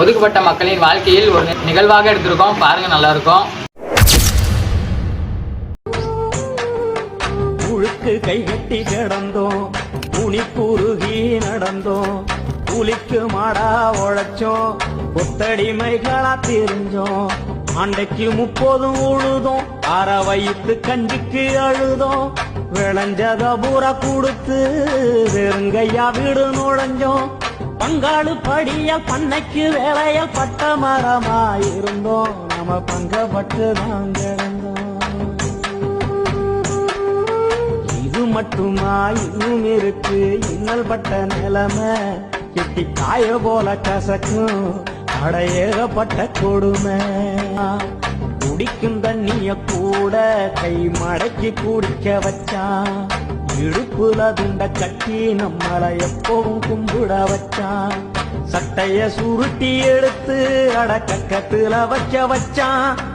ஒதுக்கப்பட்ட மக்களின் வாழ்க்கையில் ஒரு நிகழ்வாக எடுத்திருக்கோம். பாருங்க நல்லா இருக்கும் உழுக்கு கைகட்டி கிடந்தோம். துணி குறுகி நடந்தோம். புலிக்கு மாடா உழைச்சோம். கொத்தடிமைகளா தெரிஞ்சோம். அண்டைக்கு முப்பதும் உழுதோம். அற வயிற்று கஞ்சிக்கு அழுதோம். விளைஞ்சத பூரா கொடுத்து வெறுங்கையா வீடு நுழைஞ்சோம். பங்காளு படியால் பண்ணைக்கு வேலையால் பட்ட மரமா இருந்தோம். நம்ம பங்கப்பட்டு தான் கிடந்தோம். இது மட்டுமா? இன்னும் இருக்கு. இன்னல் பட்ட நிலைமை. கெட்டி காய போல கசக்கும். அடையேகப்பட்ட கொடுமை. குடிக்கும் தண்ணிய கூட கை மடக்கி குடிக்க வச்சான். இடுப்புல துண்ட கட்டி நம்மள எப்பவும் கும்பிட வச்சான். சட்டைய சுருட்டி எடுத்து அட கக்கத்துல வச்ச வச்சான்.